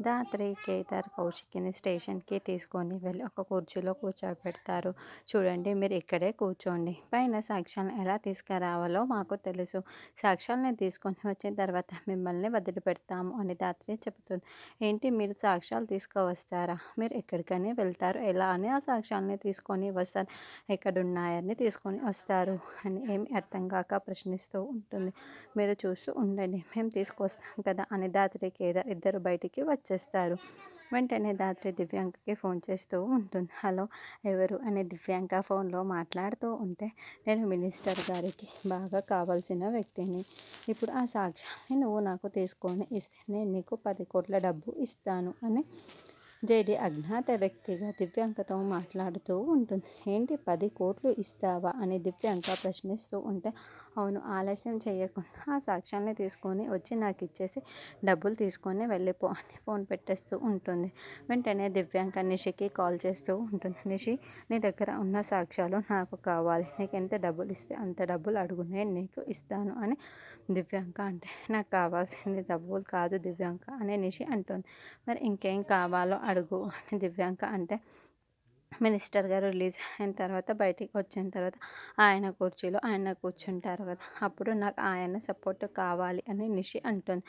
దాత్రి అవుతారు కౌశికిని స్టేషన్కి తీసుకొని వెళ్ళి ఒక కుర్చీలో కూర్చోబెడతారు. చూడండి మీరు ఇక్కడే కూర్చోండి. పైన సాక్ష్యాలను ఎలా తీసుకురావాలో మాకు తెలుసు. సాక్ష్యాలను తీసుకొని వచ్చిన తర్వాత మిమ్మల్ని వదిలిపెడతాము అని దాత్రి చెబుతుంది. ఏంటి మీరు సాక్ష్యాలు తీసుకువస్తారా? మీరు ఎక్కడికైనా వెళ్తారు. ఎలా అని ఆ సాక్ష్యాలని తీసుకొని వస్తారు. ఎక్కడున్నాయని తీసుకొని వస్తారు అని ఏమి అర్థం కాక ప్రశ్నిస్తూ ఉంటుంది. మీరు చూస్తూ ఉండండి. మేము తీసుకొస్తాం కదా అని దాత్రి కేదార్ ఇద్దరు బయటికి వచ్చారు. వచ్చేస్తారు వెంటనే దాత్రి దివ్యాంకకి ఫోన్ చేస్తూ ఉంటుంది. హలో ఎవరు? అనే దివ్యాంక ఫోన్లో మాట్లాడుతూ ఉంటే నేను మినిస్టర్ గారికి బాగా కావాల్సిన వ్యక్తిని. ఇప్పుడు ఆ సాక్ష్యాన్ని నువ్వు నాకు తీసుకొని ఇస్తే నేను నీకు పది కోట్ల డబ్బు ఇస్తాను అని జేడి అజ్ఞాత వ్యక్తిగా దివ్యాంకతో మాట్లాడుతూ ఉంటుంది. ఏంటి పది కోట్లు ఇస్తావా? అని దివ్యాంక ప్రశ్నిస్తూ ఉంటే అవును ఆలస్యం చేయకుండా ఆ సాక్ష్యాన్ని తీసుకొని వచ్చి నాకు ఇచ్చేసి డబ్బులు తీసుకొని వెళ్ళిపో అని ఫోన్ పెట్టేస్తూ ఉంటుంది. వెంటనే దివ్యాంక నిషికి కాల్ చేస్తూ ఉంటుంది. నిషి నీ దగ్గర ఉన్న సాక్ష్యాలు నాకు కావాలి. నీకు ఎంత డబ్బులు ఇస్తే అంత డబ్బులు అడుగు నేను నీకు ఇస్తాను అని దివ్యాంక అంటే నాకు కావాల్సింది డబ్బులు కాదు దివ్యాంక అని నిషి అంటుంది. మరి ఇంకేం కావాలో అడుగు అని దివ్యాంక అంటే మినిస్టర్ గారు రిలీజ్ అయిన తర్వాత బయటికి వచ్చిన తర్వాత ఆయన కుర్చీలో ఆయన కూర్చుంటారు కదా. అప్పుడు నాకు ఆయన సపోర్ట్ కావాలి అని నిషి అంటుంది.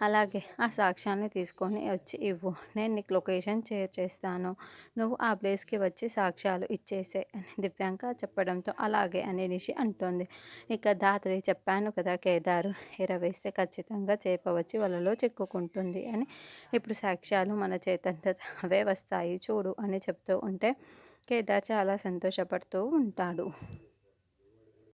అలాగే ఆ సాక్ష్యాన్ని తీసుకొని వచ్చి ఇవ్వు. నేను నీకు లొకేషన్ షేర్ చేస్తాను. నువ్వు ఆ ప్లేస్కి వచ్చి సాక్ష్యాలు ఇచ్చేసే అని దివ్యాంక చెప్పడంతో అలాగే అని నిషి అంటుంది. ఇక దాత్రి చెప్పాను కదా కేదారు ఎరవేస్తే ఖచ్చితంగా చేప వచ్చి వలలో చిక్కుకుంటుంది అని. ఇప్పుడు సాక్ష్యాలు మన చేతంత అవే వస్తాయి చూడు అని చెప్తూ ఉంటే కేదార్ చాలా సంతోషపడుతూ ఉంటాడు.